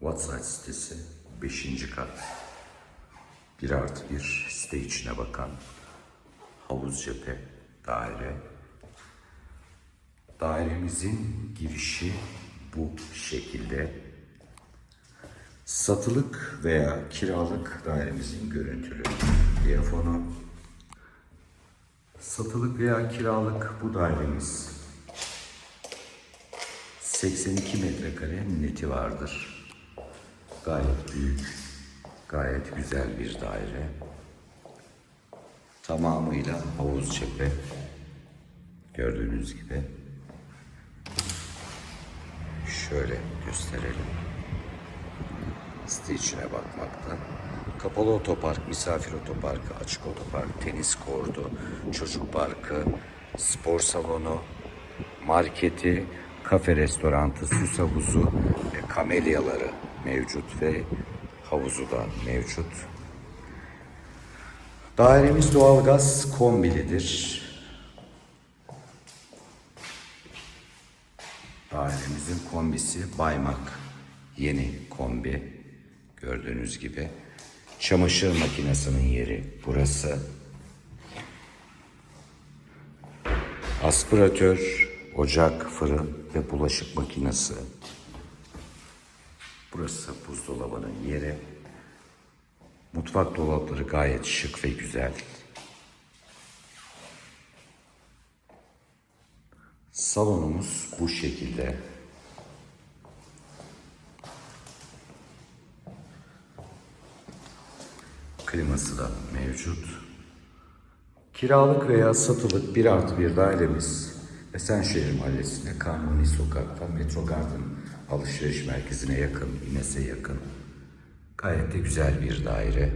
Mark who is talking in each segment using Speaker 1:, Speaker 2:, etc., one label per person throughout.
Speaker 1: WhatsApp sitesi 5. kat. 1 artı 1 site içine bakan havuz cephe daire. Dairemizin girişi bu şekilde. Satılık veya kiralık dairemizin görüntülü telefonu. Satılık veya kiralık bu dairemiz 82 metrekare neti vardır. Gayet büyük, gayet güzel bir daire. Tamamıyla havuz cephe. Gördüğünüz gibi. Şöyle gösterelim. Site içine bakmakta. Kapalı otopark, misafir otoparkı, açık otopark, tenis kortu, çocuk parkı, spor salonu, marketi, kafe restorantı, süs havuzu ve kamelyaları mevcut ve havuzu da mevcut. Dairemiz doğalgaz kombilidir. Dairemizin kombisi Baymak. Yeni kombi. Gördüğünüz gibi. Çamaşır makinesinin yeri burası. Aspiratör, ocak, fırın ve bulaşık makinesi. Burası buzdolabının yeri. Mutfak dolapları gayet şık ve güzel. Salonumuz bu şekilde. Kliması da mevcut. Kiralık veya satılık bir artı bir dairemiz Esenşehir Mahallesi'nde Kanuni Sokak'ta Metro Garden alışveriş merkezine yakın, İMES'e yakın. Gayet de güzel bir daire.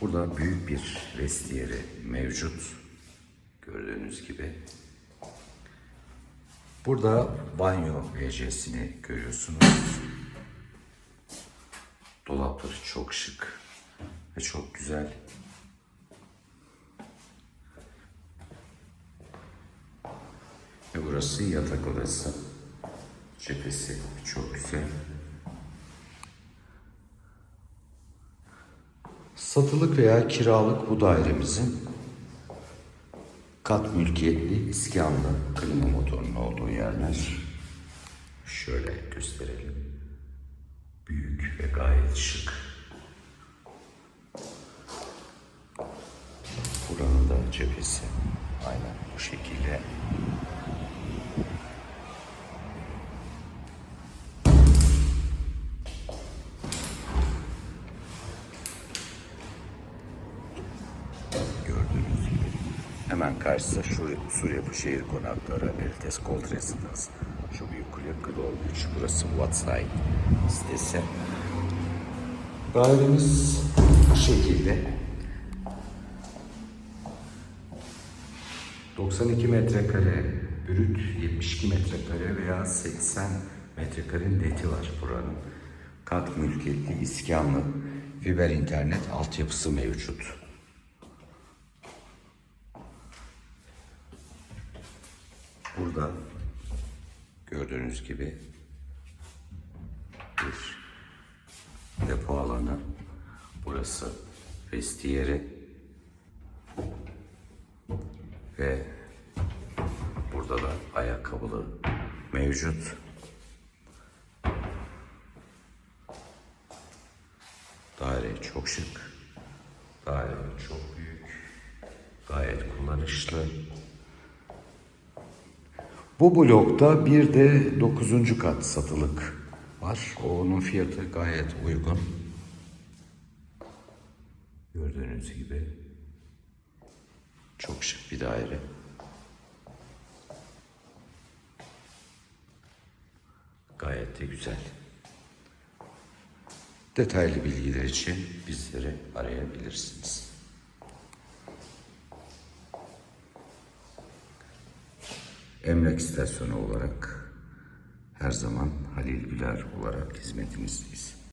Speaker 1: Burada büyük bir vestiyeri mevcut. Gördüğünüz gibi. Burada banyo WC'sini görüyorsunuz. Dolapları çok şık ve çok güzel. Burası yatak odası. Cephesi çok güzel. Satılık veya kiralık bu dairemizin kat mülkiyetli iskanlı klima motorunun olduğu yerler. Şöyle gösterelim. Büyük ve gayet şık. Buranın da cephesi aynen bu şekilde. Hemen karşısı şu Suriyapı Şehir Konakları, Elites Gold Residence. Şu büyük kule Global Beach. Burası Watside sitesi. Dairemiz bu şekilde. 92 metrekare brüt, 72 metrekare veya 80 metrekare neti var buranın. Kat mülkiyetli, iskanlı, fiber internet altyapısı mevcut. Burada gördüğünüz gibi bir depo alanı. Burası vestiyeri ve burada da ayakkabılı mevcut. Daire çok şık. Daire çok büyük. Gayet kullanışlı. Bu blokta bir de 9. kat satılık var. Onun fiyatı gayet uygun. Gördüğünüz gibi çok şık bir daire. Gayet de güzel. Detaylı bilgiler için bizleri arayabilirsiniz. Emlak istasyonu olarak her zaman Halil Güler olarak hizmetimizdeyiz.